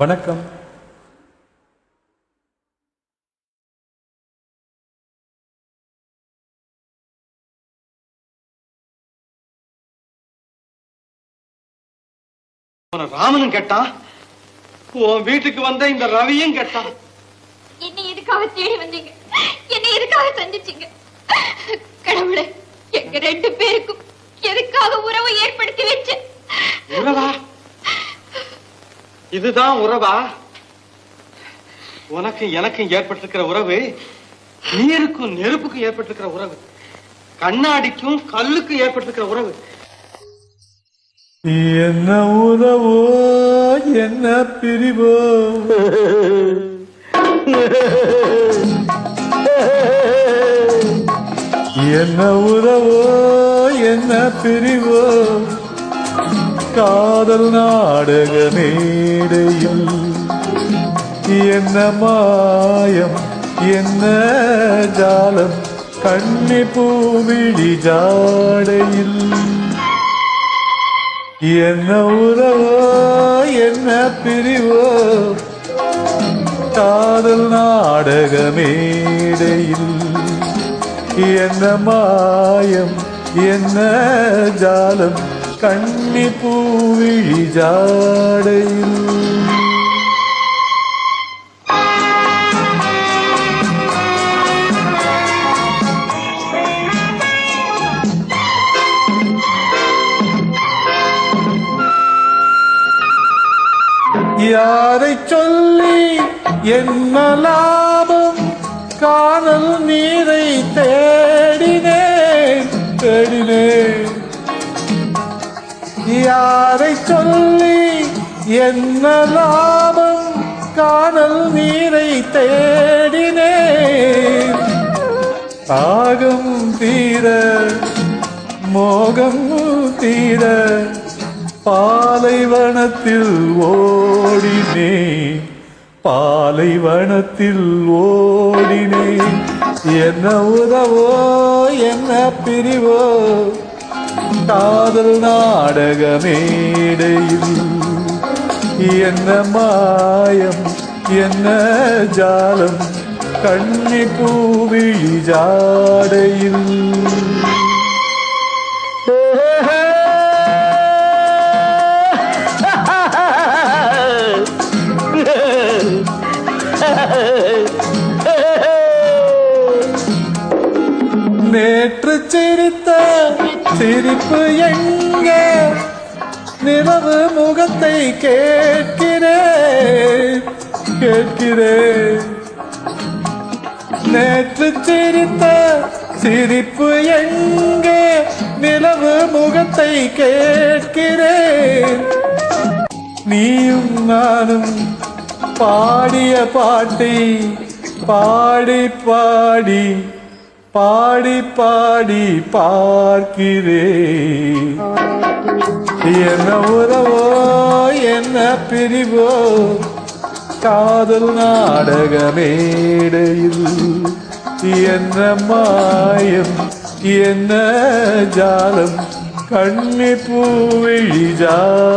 வணக்கம். ராமனும் கேட்டான் உன் வீட்டுக்கு வந்த இந்த ரவியும் கேட்டான் என்னை எதுக்காக தேடி வந்தீங்க? என்னை எதுக்காக சந்திச்சீங்க? கடவுளே எங்க ரெண்டு பேருக்கும் எதுக்காக உறவு ஏற்படுத்தி வச்ச உறவா? இதுதான் உறவா? உனக்கும் எனக்கும் ஏற்பட்டிருக்கிற உறவு நீருக்கும் நெருப்புக்கும் ஏற்பட்டிருக்கிற உறவு கண்ணாடிக்கும் கல்லுக்கும் ஏற்பட்டிருக்கிற உறவு. என்ன உறவோ என்ன பிரிவோ? என்ன உறவோ என்ன பிரிவோ? காதல் நாடக மேடையில். என்ன மாயம் என்ன ஜாலம் கண்ணி பூவிழி ஜாடையில். என்ன உறவோ என்ன பிரிவோ காதல் நாடக மேடையில். என்ன மாயம் என்ன ஜாலம்? கண்ணி பூவிழி ஜாடையில். யாரை சொல்லி என்ன லாபம்? காணல் நீரை தே தேடினேன். யாரை சொல்லி என்ன லாபம்? காணல் நீரை தேடினேன். தாகம் தீர மோகம் தீர பாலைவனத்தில் ஓடினே பாலைவனத்தில் ஓடினேன். என்ன உதவோ என்ன பிரிவோ? காதல் நாடக மேடையில் என்ன மாயம் என்ன ஜாலம்? கண்ணி பூவிழி ஜாடையில் சிரித்த சிரிப்பு எங்க? நிலவு முகத்தை கேட்கிறேன் கேட்கிறேன். நேற்று சிரித்த சிரிப்பு எங்கே? நிலவு முகத்தை கேட்கிறேன். நீயும் நானும் பாடிய பாட்டி பாடி பாடி பாடி பாடி பார்க்கிறேன். என்ன உறவோ என்ன பிரிவோ காதல் நாடக மேடையில் என்ன மாயம் என்ன ஜாலம் கண்ணி பூவிழி ஜாடையில்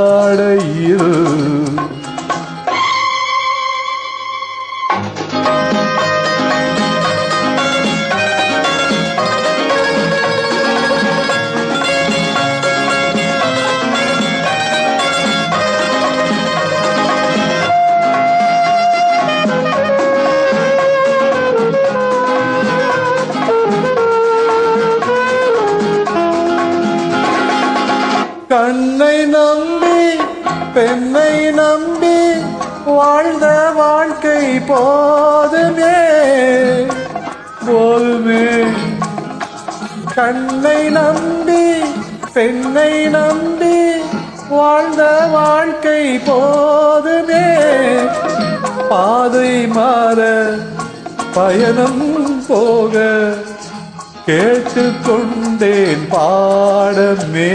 கண்ணை நம்பி பெண்ணை நம்பி வாழ்ந்த வாழ்க்கை போதுமே. போதுமே. கண்ணை நம்பி பெண்ணை நம்பி வாழ்ந்த வாழ்க்கை போதுமே. பாதை மாற பயணம் போக கேட்டுக்கொண்டேன் பாடமே.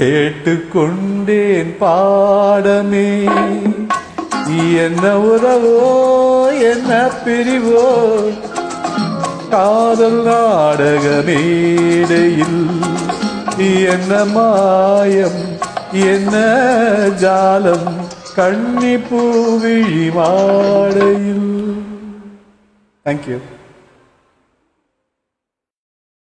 கேட்டுக்கொண்டேன் பாடமே. என்ன உறவோ என்ன பிரிவோ. காதல் நாடக மேடையில் என்ன மாயம் என்ன ஜாலம். கன்னி பூவிழி மாடையில். தேங்க்யூ